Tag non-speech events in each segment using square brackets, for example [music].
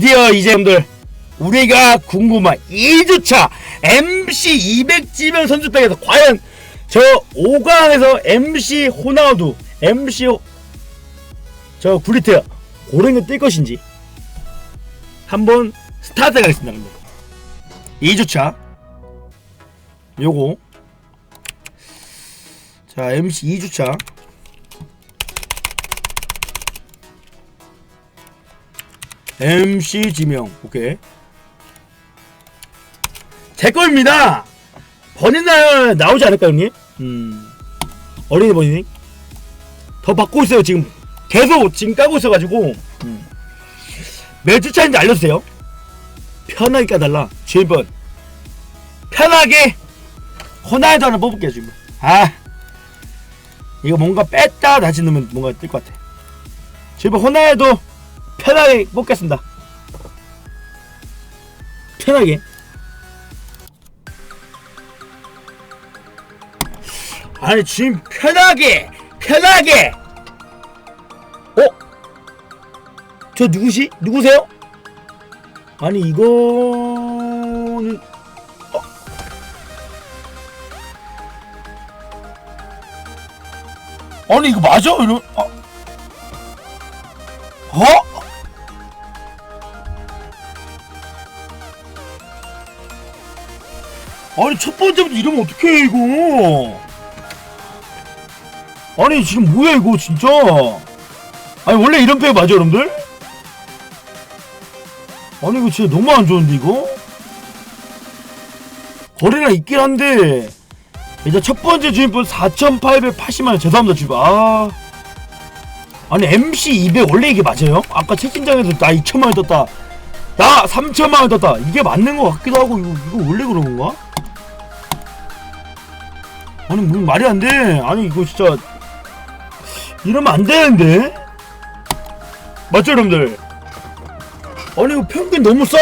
드디어 이제 여러분들 우리가 궁금한 2주차 MC 200 지명 선수백에서 과연 저 5강에서 MC 호나우두 MC 호... 저 구리트 고랭이 뜰 것인지 한번 스타트 가겠습니다 여러분들. 2주차. 요거. 자 MC 2주차 MC 지명. 오케이. 제 겁니다. 버닝 날 나오지 않을까 형님? 음. 어린이 버닝 더 받고 있어요 지금. 계속 지금 까고 있어가지고. 음. 몇 주차인지 알려주세요. 편하게 까달라. 주인분 편하게. 호나이도 하나 뽑을게요 지금 아. 이거 뭔가 뺐다 다시 넣으면 뭔가 뜰 것 같아. 주인분 호나이도 편하게 뽑겠습니다 편하게 아니 지금 편하게 편하게 어? 저 누구시? 누구세요? 아니 이거는 어? 아니 이거 맞아? 이런 어? 아니 첫 번째부터 이러면 어떡해 이거 아니 지금 뭐야 이거 진짜 아니 원래 이런 패 맞아 여러분들? 아니 이거 진짜 너무 안 좋은데 이거? 거래가 있긴 한데 이제 첫 번째 주인분 4,880만원 죄송합니다 주인분 아 아니 MC 200 원래 이게 맞아요? 아까 채팅장에서 나 2천만원 떴다 나 3천만원 떴다 이게 맞는 것 같기도 하고 이거, 이거 원래 그런 건가? 아니 무슨 말이 안 돼 아니 이거 진짜 이러면 안 되는데? 맞죠, 여러분들? 아니, 이거 평균 너무 싸!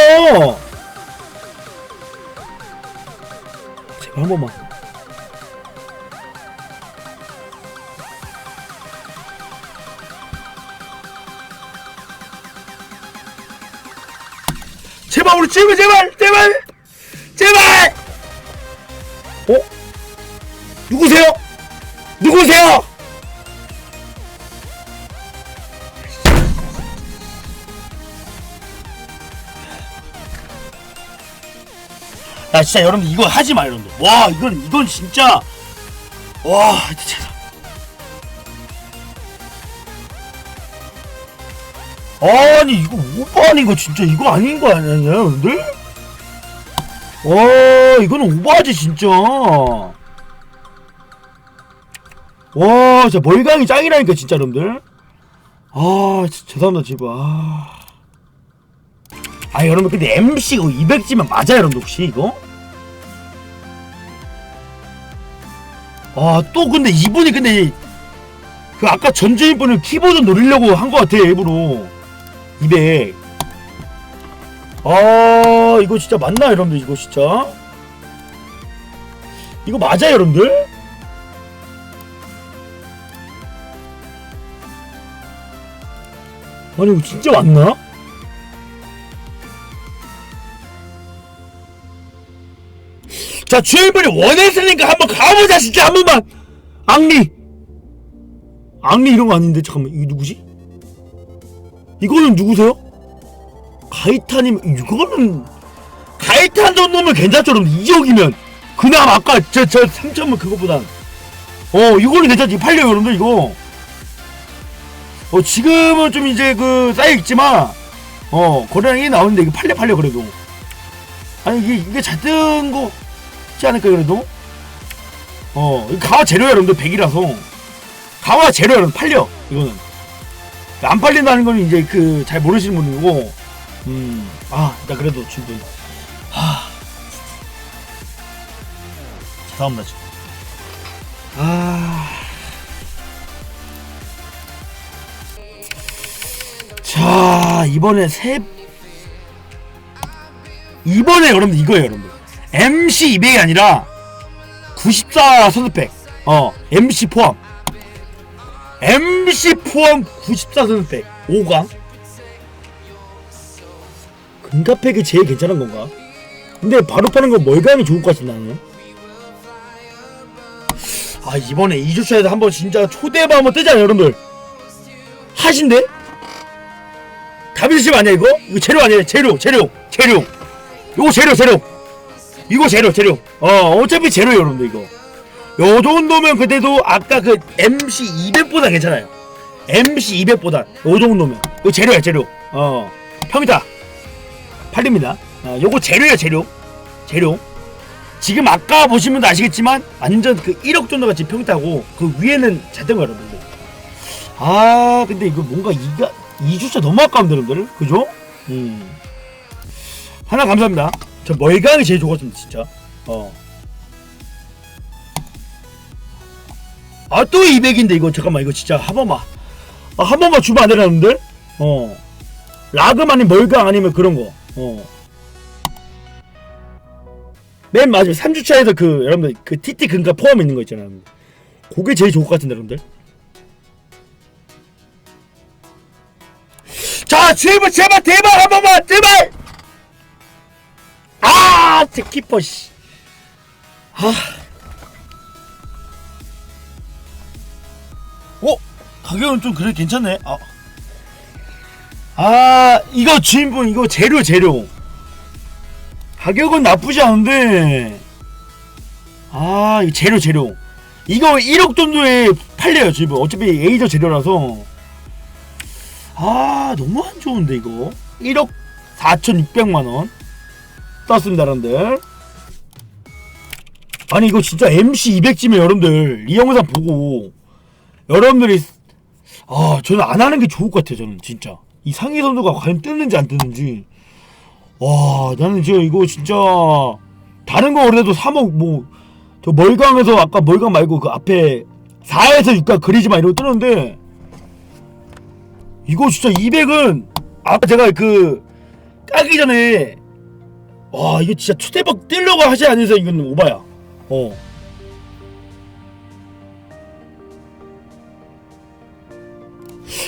제발 한 번만. 제발, 우리 제발, 제발, 제발! 제발! 어? 누구세요? 누구세요? 야 진짜 여러분 이거 하지 마 여러분들. 와 이건 이건 진짜. 와 진짜 아니 이거 오버 아닌 거 진짜 이거 아닌 거 아니냐 여러분들? 와 이거는 오버하지 진짜 와 진짜 멀강이 짱이라니까 진짜 여러분들 아 죄송합니다 제발 아. 아 여러분 근데 MC 이거 200지면 맞아요 여러분 혹시 이거? 아 또 근데 이분이 근데 그 아까 전주인 분을 키보드 노리려고 한 것 같아 일부러 200 아, 이거 진짜 맞나 여러분들 이거 진짜? 이거 맞아요 여러분들? 아니 이거 진짜 맞나? 자 주인분이 원했으니까 한번 가보자 진짜 한 번만. 앙리. 앙리 이런 거 아닌데 잠깐만 이게 누구지? 이거는 누구세요? 가이타님 이거는 가이탄 정도면 괜찮죠 여러분? 2억이면. 그나마 아까 저 저 3천만 그거보단. 어 이거는 괜찮지. 팔려요 여러분들 이거 어 지금은 좀 이제 그 쌓여있지만 어 거래량이 나오는데 이거 팔려 팔려 그래도. 아니 이게 이게 잘 뜬 거지 않을까 그래도? 어 가와 재료야 여러분들. 100이라서. 가와 재료야 여러분. 팔려 이거는. 안 팔린다는 건 이제 그 잘 모르시는 분이고. 음 아 나 그래도 충분히 하. 죄송합니다 지금 자, 이번에 세 이번에 여러분들 이거예요, 여러분들. MC 200이 아니라 94 선수백. 어, MC 포함. MC 포함 94 선수백. 5강. 금가팩이 제일 괜찮은 건가? 근데 바로 파는 건 멀감이 좋을 것 같은데 나는 아 이번에 2주차에서 한번 진짜 초대박 한번 뜨자 여러분들 하신데? 다비드십 아니야 이거? 이거 재료 아니야? 재료 재료 재료. 이거 재료 재료. 이거 재료 재료. 어 어차피 재료 여러분들 이거. 요 정도면 그때도 아까 그 MC 200보다 괜찮아요. MC 200보다 요 정도면. 이거 재료야 재료. 어 평이다. 팔립니다. 어, 요거 재료야 재료. 재료. 지금 아까 보시면 아시겠지만 완전 그 1억 정도가 지금 평타고 그 위에는 자전거 여러분들. 아 근데 이거 뭔가 이가 2주차 너무 아까운데 여러분들. 그죠? 음. 하나 감사합니다. 저 멀강이 제일 좋았습니다 진짜. 어. 아 또 200인데 이거. 잠깐만 이거 진짜 한 번만. 아, 한 번만 주면 안 여러분들? 어. 라금 아니면 멀강 아니면 그런 거. 어. 맨 마지막 3주차에서 그 여러분들 그 TT 근가 포함 있는 거 있잖아요. 그게 제일 좋을 것 같은데 여러분들 자 제발 제발 대박 한 번만 제발! 아 진짜 키퍼 씨. 아. 어? 가격은 좀 그래 괜찮네. 아. 아 이거 주인분 이거 재료 재료. 가격은 나쁘지 않은데. 아 이거 재료 재료. 이거 1억 정도에 팔려요 지금. 어차피 에이저 재료라서 아 너무 안 좋은데 이거? 1억 4,600만원. 떴습니다 여러분들 아니 이거 진짜 MC 200쯤에 여러분들 이 영상 보고. 여러분들이 아 저는 안 하는 게 좋을 것 같아요 저는 진짜. 이 상위 선수가 과연 뜨는지 안 뜨는지. 와 나는 지금 이거 진짜 다른 거 그래도 3억 뭐 저 멀강에서 아까 멀강 말고 그 앞에 4에서 6가 그리지만 이러고 뜨는데 이거 진짜 200은 아까 제가 그 까기 전에 와 이거 진짜 초대박 뜨려고 하지 않으서 이건 오바야. 어.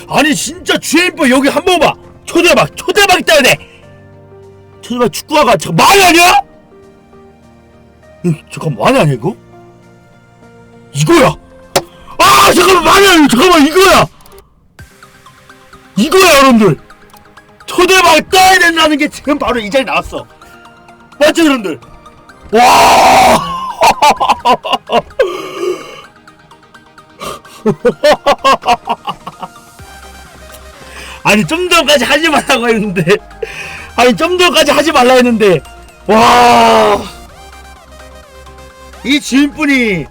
아니 진짜 주엠버 여기 한 번 봐. 초대박 초대박 떠야 돼 초대박 축구화가 저 말이 아니야? 이, 잠깐 말이 아니야 이거? 이거야? 아 잠깐만 말이 아니야 잠깐만 이거야 여러분들 초대박 떠야 된다는 게 지금 바로 이 자리에 나왔어. 맞죠 여러분들? 와! [laughs] 아니 좀 전까지 하지 말라고 했는데. 아니 좀 전까지 하지 말라 했는데. 와! 이 지인분이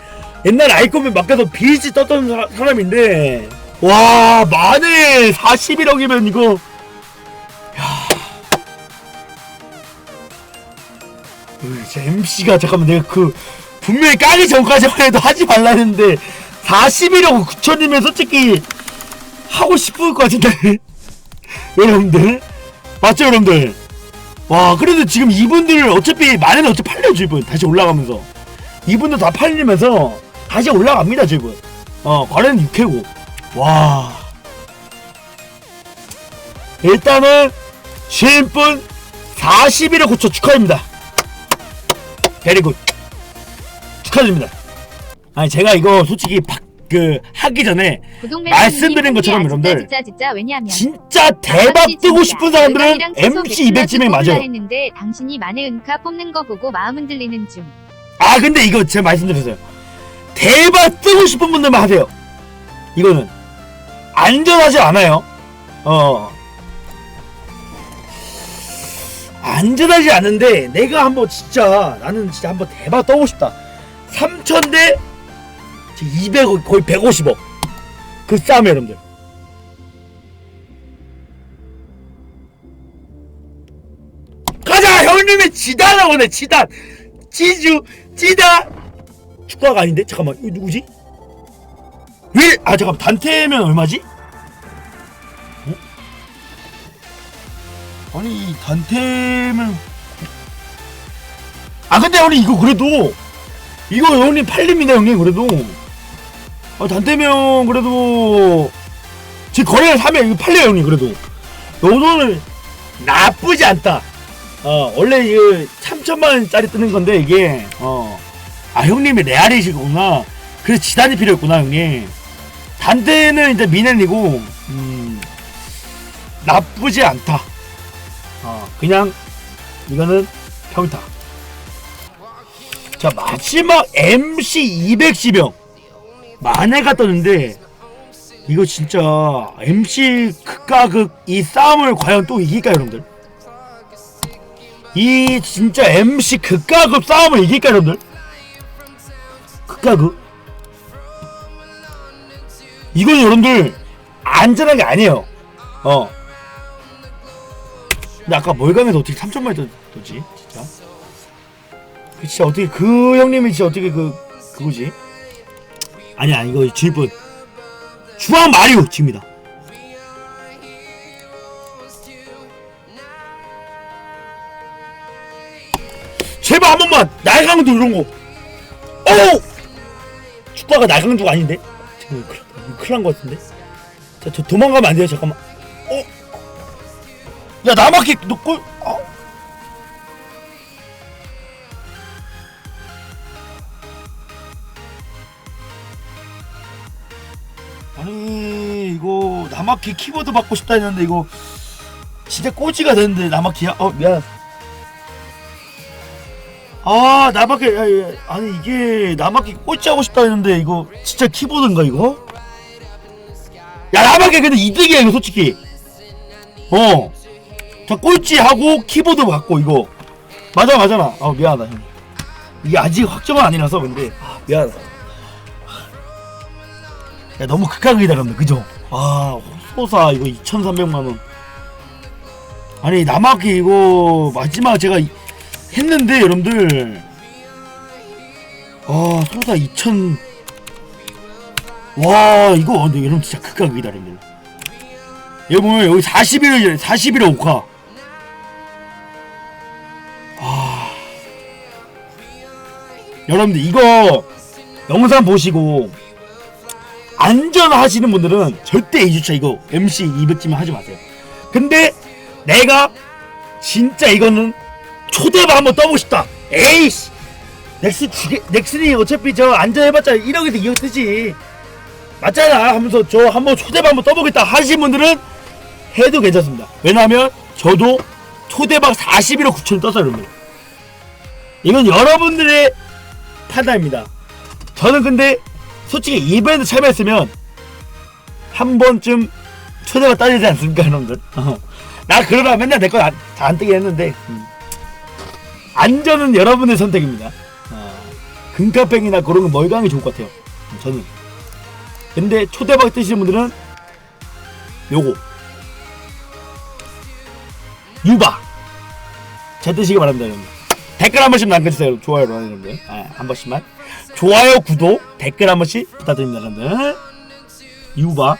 옛날 아이콘맨 맡겨서 비지 떴던 사, 사람인데 와 만에 41억이면 이거. 야. 으, 제 MC가 잠깐만 내가 그 분명히 까기 전까지만 해도 하지 말라 했는데 41억 9천이면 솔직히 하고 싶을 것 같은데. [laughs] 여러분들. 맞죠 여러분들? 와 그래도 지금 이분들 어차피 만에는 어차피 팔려죠 이분. 다시 올라가면서. 이분들 다 팔리면서 다시 올라갑니다 지금. 어 거래는 6회고 와 일단은 신분 41억 9천 축하드립니다 베리굿 축하드립니다 아니 제가 이거 솔직히 박, 그 하기 전에 말씀드린 것처럼 여러분들 진짜 진짜 왜냐면 진짜 대박 뜨고 싶은 사람들은 MC 200쯤에 맞아요. 했는데 당신이 만에 은카 뽑는 거 보고 마음 흔들리는 중. 아 근데 이거 제가 말씀드렸어요. 대박 뜨고 싶은 분들만 하세요. 이거는 안전하지 않아요. 어 안전하지 않은데 내가 한번 진짜 나는 진짜 한번 대박 떠고 싶다. 3천 대 200억 거의 150억 그 싸움 여러분들. 가자 형님의 지단하고 내 지단 지주 찌다 축구가 아닌데 잠깐만 이거 누구지? 윌! 아 잠깐 단테면 얼마지? 어? 아니 이 단테면. 아 근데 형님 이거 그래도 이거 형님 팔립니다 형님 그래도. 아 단테면 그래도 지금 거래를 사면 이거 팔려요 형님 그래도. 요 돈은 나쁘지 않다. 어 원래 이거 3천만 원짜리 뜨는 건데 이게. 어아 형님이 레알이시구나. 그래서 지단이 필요했구나 형님 단대는 이제 미넨이고 음 나쁘지 않다. 어 그냥 이거는 평타. 자 마지막 MC 210형 만회가 떴는데 이거 진짜 MC 극과 극 이 싸움을 과연 또 이길까요 여러분들? 이 진짜 MC 극과 극 싸움을 이길까요 여러분들? 극과 극 이건 여러분들 안전한 게 아니에요. 어. 근데 아까 멀강에서 어떻게 3천만 원 떴지 진짜? 그 진짜 어떻게 그 형님이 진짜 어떻게 그 그거지? 아니야 이거 질분. 주황 마리오 집니다. 제발 한 번만 날강도 이런 거. 오! 축구가 날강도가 아닌데? 잠깐만 큰일 큰일 난거 같은데 자, 저 도망가면 안 돼요 잠깐만 어? 야 나밖에 너 골? 어? 아니 이거 나마키 키보드 받고 싶다 했는데 이거 진짜 꼬지가 됐는데 나마키야? 어 미안 아 나마키 아니 이게 나마키 꼴찌 하고 싶다 했는데 이거 진짜 키보드인가 이거? 야 나마키 근데 이득이야 이거 솔직히. 어자 꼴찌 하고 키보드 받고 이거. 맞아 맞아나 아 미안하다 형. 이게 아직 확정은 아니라서 근데. 아 미안하다. 야 너무 극강이다 근데 그죠? 아 소사 이거 2,300만원. 아니 나마키 이거 마지막 제가 이- 했는데 여러분들. 아 소사 2,000 와 이거 근데 여러분 진짜 극강이다 여러분들 여기 보면 여기 41을 41에 5카 아 여러분들 이거 영상 보시고 안전하시는 분들은 절대 2주차 이거 MC 200지만 하지 마세요. 근데 내가 진짜 이거는 초대박 한번 떠보고 싶다. 에이씨! 넥슨 지게, 넥슨이 어차피 저 안전해봤자 1억에서 2억 뜨지. 맞잖아 하면서 저 한번 초대박 한번 떠보겠다 하신 분들은 해도 괜찮습니다. 왜냐하면 저도 초대박 41억 9천 떴어요 여러분. 이건 여러분들의 판단입니다. 저는 근데 솔직히 이벤트 참여했으면 한 번쯤 초대가 따지지 않습니까 여러분들 [laughs] 어. 나 그러다 맨날 내거안 뜨게 했는데 음. 안전은 여러분의 선택입니다 어. 금카팽이나 그런 거 멀강이 좋을 것 같아요 음, 저는 근데 초대박 뜨시는 분들은 요거. 유바. 잘 뜨시기 바랍니다 여러분. 댓글 한 번씩 남겨주세요 좋아요로 여러분들. 아, 한 번씩만. 좋아요 구독 댓글 한 번씩 부탁드립니다 여러분들. 유바